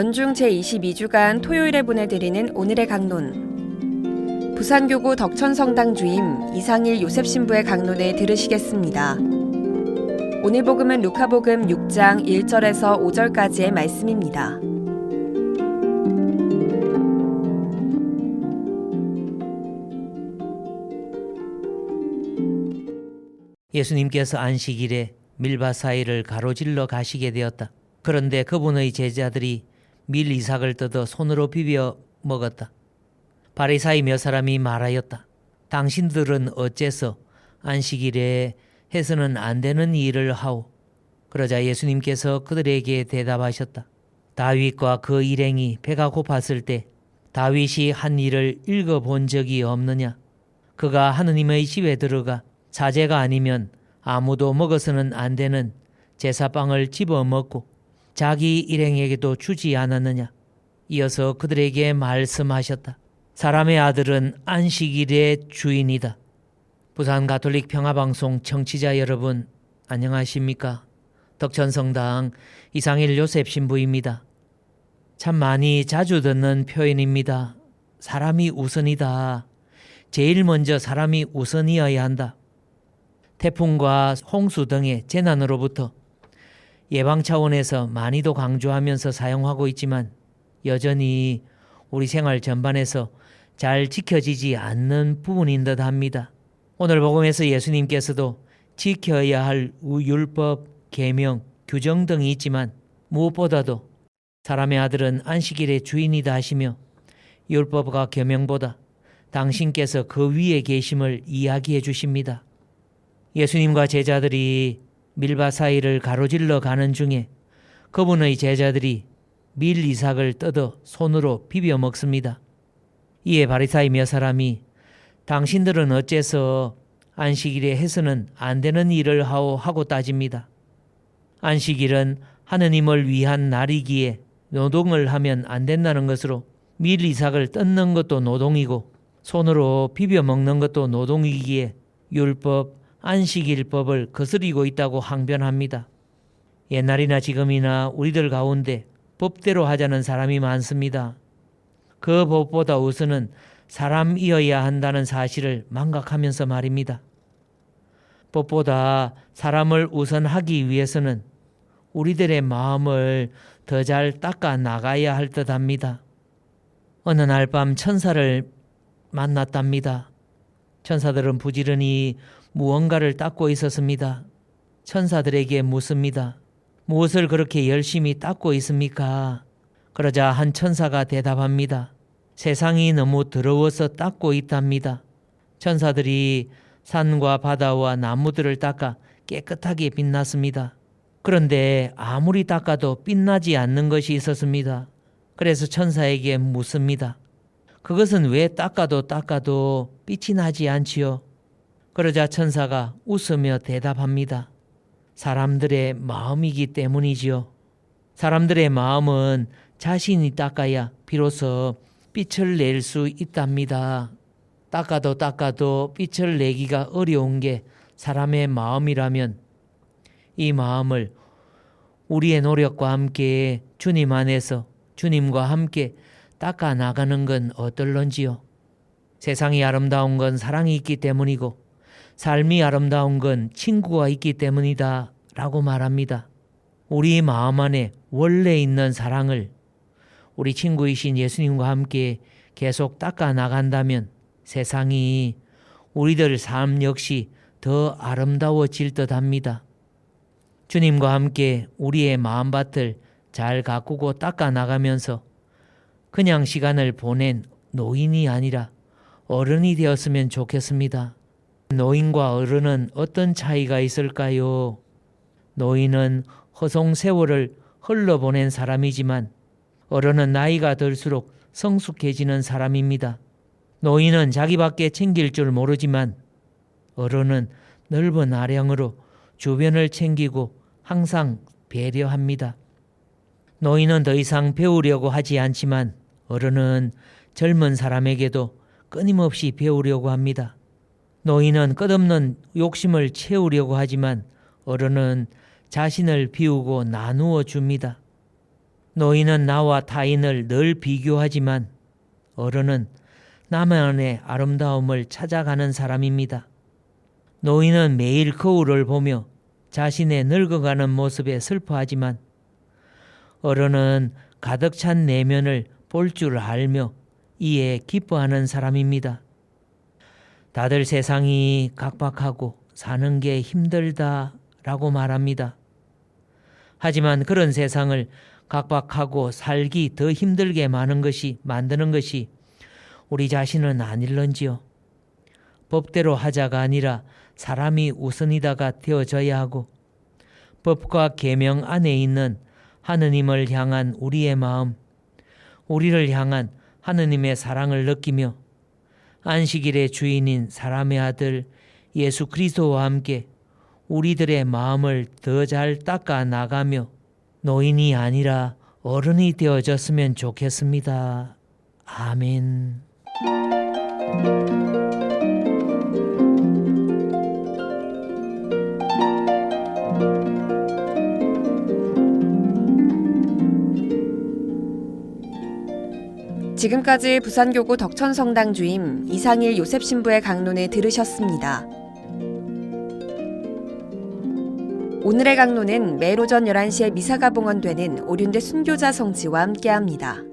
연중 제22주간 토요일에 보내드리는 오늘의 강론. 부산교구 덕천성당 주임 이상일 요셉 신부의 강론을 들으시겠습니다. 오늘 복음은 루카복음 6장 1절에서 5절까지의 말씀입니다. 예수님께서 안식일에 밀밭 사이를 가로질러 가시게 되었다. 그런데 그분의 제자들이 밀 이삭을 뜯어 손으로 비벼 먹었다. 바리사이 몇 사람이 말하였다. 당신들은 어째서 안식일에 해서는 안 되는 일을 하오. 그러자 예수님께서 그들에게 대답하셨다. 다윗과 그 일행이 배가 고팠을 때 다윗이 한 일을 읽어본 적이 없느냐? 그가 하느님의 집에 들어가 사제가 아니면 아무도 먹어서는 안 되는 제사빵을 집어 먹고 자기 일행에게도 주지 않았느냐? 이어서 그들에게 말씀하셨다. 사람의 아들은 안식일의 주인이다. 부산 가톨릭 평화방송 청취자 여러분, 안녕하십니까? 덕천성당 이상일 요셉 신부입니다. 참 많이 자주 듣는 표현입니다. 사람이 우선이다. 제일 먼저 사람이 우선이어야 한다. 태풍과 홍수 등의 재난으로부터 예방 차원에서 많이도 강조하면서 사용하고 있지만 여전히 우리 생활 전반에서 잘 지켜지지 않는 부분인 듯 합니다. 오늘 복음에서 예수님께서도 지켜야 할 율법, 계명, 규정 등이 있지만 무엇보다도 사람의 아들은 안식일의 주인이다 하시며 율법과 계명보다 당신께서 그 위에 계심을 이야기해 주십니다. 예수님과 제자들이 밀밭 사이를 가로질러 가는 중에 그분의 제자들이 밀 이삭을 뜯어 손으로 비벼 먹습니다. 이에 바리사이 몇 사람이 당신들은 어째서 안식일에 해서는 안 되는 일을 하오 하고 따집니다. 안식일은 하느님을 위한 날이기에 노동을 하면 안 된다는 것으로 밀 이삭을 뜯는 것도 노동이고 손으로 비벼 먹는 것도 노동이기에 율법, 안식일법을 거스리고 있다고 항변합니다. 옛날이나 지금이나 우리들 가운데 법대로 하자는 사람이 많습니다. 그 법보다 우선은 사람이어야 한다는 사실을 망각하면서 말입니다. 법보다 사람을 우선하기 위해서는 우리들의 마음을 더 잘 닦아 나가야 할 듯 합니다. 어느 날 밤 천사를 만났답니다. 천사들은 부지런히 무언가를 닦고 있었습니다. 천사들에게 묻습니다. 무엇을 그렇게 열심히 닦고 있습니까? 그러자 한 천사가 대답합니다. 세상이 너무 더러워서 닦고 있답니다. 천사들이 산과 바다와 나무들을 닦아 깨끗하게 빛났습니다. 그런데 아무리 닦아도 빛나지 않는 것이 있었습니다. 그래서 천사에게 묻습니다. 그것은 왜 닦아도 닦아도 빛이 나지 않지요? 그러자 천사가 웃으며 대답합니다. 사람들의 마음이기 때문이지요. 사람들의 마음은 자신이 닦아야 비로소 빛을 낼 수 있답니다. 닦아도 닦아도 빛을 내기가 어려운 게 사람의 마음이라면 이 마음을 우리의 노력과 함께 주님 안에서 주님과 함께 닦아 나가는 건 어떨런지요? 세상이 아름다운 건 사랑이 있기 때문이고 삶이 아름다운 건 친구가 있기 때문이다 라고 말합니다. 우리 마음 안에 원래 있는 사랑을 우리 친구이신 예수님과 함께 계속 닦아 나간다면 세상이 우리들 삶 역시 더 아름다워질 듯 합니다. 주님과 함께 우리의 마음밭을 잘 가꾸고 닦아 나가면서 그냥 시간을 보낸 노인이 아니라 어른이 되었으면 좋겠습니다. 노인과 어른은 어떤 차이가 있을까요? 노인은 허송 세월을 흘러보낸 사람이지만 어른은 나이가 들수록 성숙해지는 사람입니다. 노인은 자기밖에 챙길 줄 모르지만 어른은 넓은 아량으로 주변을 챙기고 항상 배려합니다. 노인은 더 이상 배우려고 하지 않지만 어른은 젊은 사람에게도 끊임없이 배우려고 합니다. 노인은 끝없는 욕심을 채우려고 하지만 어른은 자신을 비우고 나누어 줍니다. 노인은 나와 타인을 늘 비교하지만 어른은 나만의 아름다움을 찾아가는 사람입니다. 노인은 매일 거울을 보며 자신의 늙어가는 모습에 슬퍼하지만 어른은 가득 찬 내면을 볼 줄 알며 이에 기뻐하는 사람입니다. 다들 세상이 각박하고 사는 게 힘들다 라고 말합니다. 하지만 그런 세상을 각박하고 살기 더 힘들게 많은 것이 만드는 것이 우리 자신은 아닐런지요. 법대로 하자가 아니라 사람이 우선이다가 되어져야 하고 법과 계명 안에 있는 하느님을 향한 우리의 마음, 우리를 향한 하느님의 사랑을 느끼며 안식일의 주인인 사람의 아들 예수 그리스도와 함께 우리들의 마음을 더 잘 닦아 나가며 노인이 아니라 어른이 되어졌으면 좋겠습니다. 아멘. 지금까지 부산교구 덕천성당 주임 이상일 요셉 신부의 강론을 들으셨습니다. 오늘의 강론은 매일 오전 11시에 미사가 봉헌되는 오륜대 순교자 성지와 함께합니다.